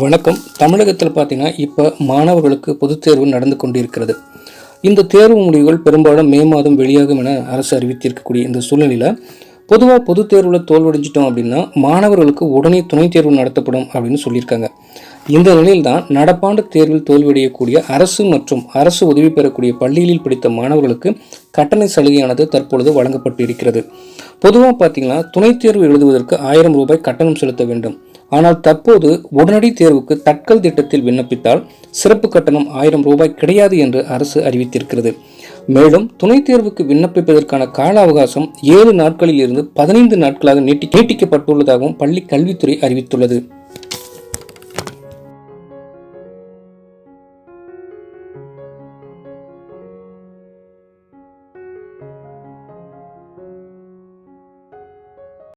வணக்கம். தமிழகத்தில் பார்த்தீங்கன்னா இப்போ மாணவர்களுக்கு பொதுத் தேர்வு நடந்து கொண்டிருக்கிறது. இந்த தேர்வு முடிவுகள் பெரும்பாலும் மே மாதம் வெளியாகும் என அரசு அறிவித்திருக்கக்கூடிய இந்த சூழ்நிலையில் பொதுவாக பொதுத் தேர்வில் தோல்வடைஞ்சிட்டோம் அப்படின்னா மாணவர்களுக்கு உடனே துணைத் தேர்வு நடத்தப்படும் அப்படின்னு சொல்லியிருக்காங்க. இந்த நிலையில் தான் நடப்பாண்டு தேர்வில் தோல்வியடையக்கூடிய அரசு மற்றும் அரசு உதவி பெறக்கூடிய பள்ளிகளில் படித்த மாணவர்களுக்கு கட்டண சலுகையானது தற்பொழுது வழங்கப்பட்டு இருக்கிறது பொதுவாக பார்த்தீங்கன்னா துணைத் தேர்வு எழுதுவதற்கு ஆயிரம் ரூபாய் கட்டணம் செலுத்த வேண்டும். ஆனால் தற்போது உடனடி தேர்வுக்கு தட்கல் திட்டத்தில் விண்ணப்பித்தால் சிறப்பு கட்டணம் ஆயிரம் ரூபாய் கிடையாது என்று அரசு அறிவித்திருக்கிறது. மேலும் துணைத் தேர்வுக்கு விண்ணப்பிப்பதற்கான கால அவகாசம் ஏழு நாட்களில் இருந்து பதினைந்து நாட்களாக நீட்டி நீட்டிக்கப்பட்டுள்ளதாகவும் பள்ளி கல்வித்துறை அறிவித்துள்ளது.